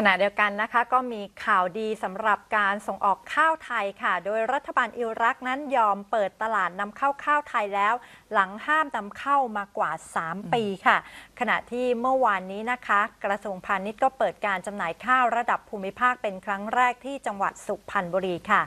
ขณะเดียวกันนะคะก็มีข่าวดีสำหรับการส่งออกข้าวไทยค่ะ โดยรัฐบาลอิรักนั้นยอมเปิดตลาดนำเข้าข้าวไทยแล้ว หลังห้ามนำเข้ามากว่า 3 ปีค่ะ ขณะที่เมื่อวานนี้นะคะ กระทรวงพาณิชย์ก็เปิดการจำหน่ายข้าวระดับภูมิภาคเป็นครั้งแรกที่จังหวัดสุพรรณบุรีค่ะ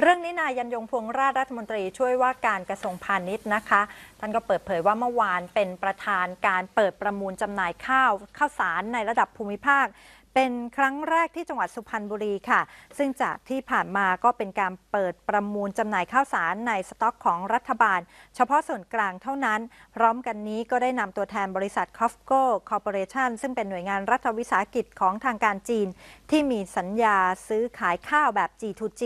เรื่องนี้นายยันยงพวงราชรัฐมนตรีช่วยว่าการกระทรวงพาณิชย์นะคะ ท่านก็เปิดเผยว่าเมื่อวานเป็นประธานการเปิดประมูลจำหน่ายข้าวข้าวสารในระดับภูมิภาค เป็นครั้งแรกที่จังหวัดสุพรรณบุรีค่ะ ซึ่งจากที่ผ่านมาก็เป็นการเปิดประมูลจำหน่ายข้าวสารในสต็อกของรัฐบาล เฉพาะส่วนกลางเท่านั้น พร้อมกันนี้ก็ได้นำตัวแทนบริษัท c o f c o Corporation ซึ่งเป็นหน่วยงานรัฐวิสาหกิจของทางการจีน ที่มีสัญญาซื้อขายข้าวแบบ G2G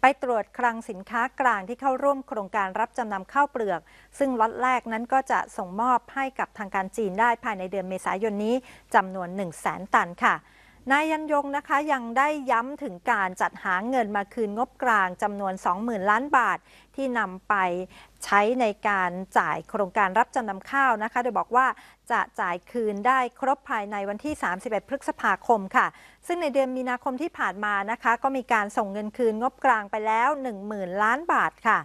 ไปตรวจคลังสินค้ากลางที่เข้าร่วมโครงการรับจำนำข้าวเปลือก ซึ่งล็อตแรกนั้นก็จะส่งมอบให้กับทางการจีนได้ภายในเดือนเมษายนนี้จำนวน 1 0 0 0 0แสนตันค่ะ นายยันยงนะคะยังได้ย้ำถึงการจัดหาเงินมาคืนงบกลางจำนวน 20,000 ล้านบาท ที่นำไปใช้ในการจ่ายโครงการรับจำนำข้าวนะคะ โดยบอกว่าจะจ่ายคืนได้ครบภายในวันที่ 31 พฤษภาคมค่ะ ซึ่งในเดือนมีนาคมที่ผ่านมานะคะ ก็มีการส่งเงินคืนงบกลางไปแล้ว 10,000 ล้านบาทค่ะ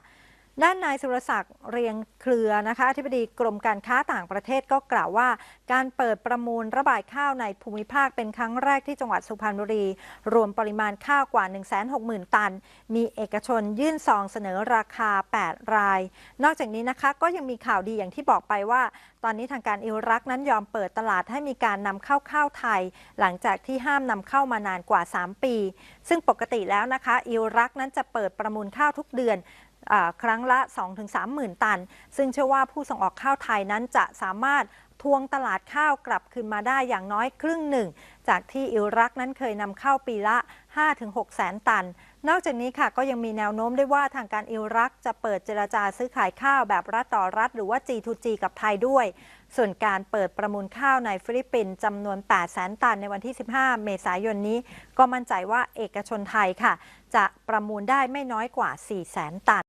ด้านนายสุรศักดิ์เรียงเครือนะคะอธิบดีกรมการค้าต่างประเทศก็กล่าวว่า การเปิดประมูลระบายข้าวในภูมิภาคเป็นครั้งแรกที่จังหวัดสุพรรณบุรี รวมปริมาณข้าวกว่า 160,000 ตัน มีเอกชนยื่นซองเสนอราคา 8 ราย นอกจากนี้นะคะก็ยังมีข่าวดีอย่างที่บอกไปว่า ตอนนี้ทางการอิรักนั้นยอมเปิดตลาดให้มีการนำเข้าข้าวไทย หลังจากที่ห้ามนำเข้ามานานกว่า 3 ปี ซึ่งปกติแล้วนะคะอิรักนั้นจะเปิดประมูลข้าวทุกเดือน ครั้งละ 2-3หมื่นตัน ซึ่งเชื่อว่าผู้ส่งออกข้าวไทยนั้นจะสามารถทวงตลาดข้าวกลับคืนมาได้อย่างน้อยครึ่งหนึ่ง จากที่อิรักนั้นเคยนำเข้าปีละ 5-6 แสนตัน นอกจากนี้ค่ะก็ยังมีแนวโน้มได้วยว่าทางการอิรักจะเปิดเจรจาซื้อขายข้าวแบบรัฐต่อรัฐ หรือว่า G2G กับไทยด้วย ส่วนการเปิดประมูลข้าวในฟิลิปปินส์จำนวน 8 แสนตันในวันที่ 15 เมษายนนี้ ก็มั่นใจว่าเอกชนไทยค่ะ จะประมูลได้ไม่น้อยกว่า 4 แสนตัน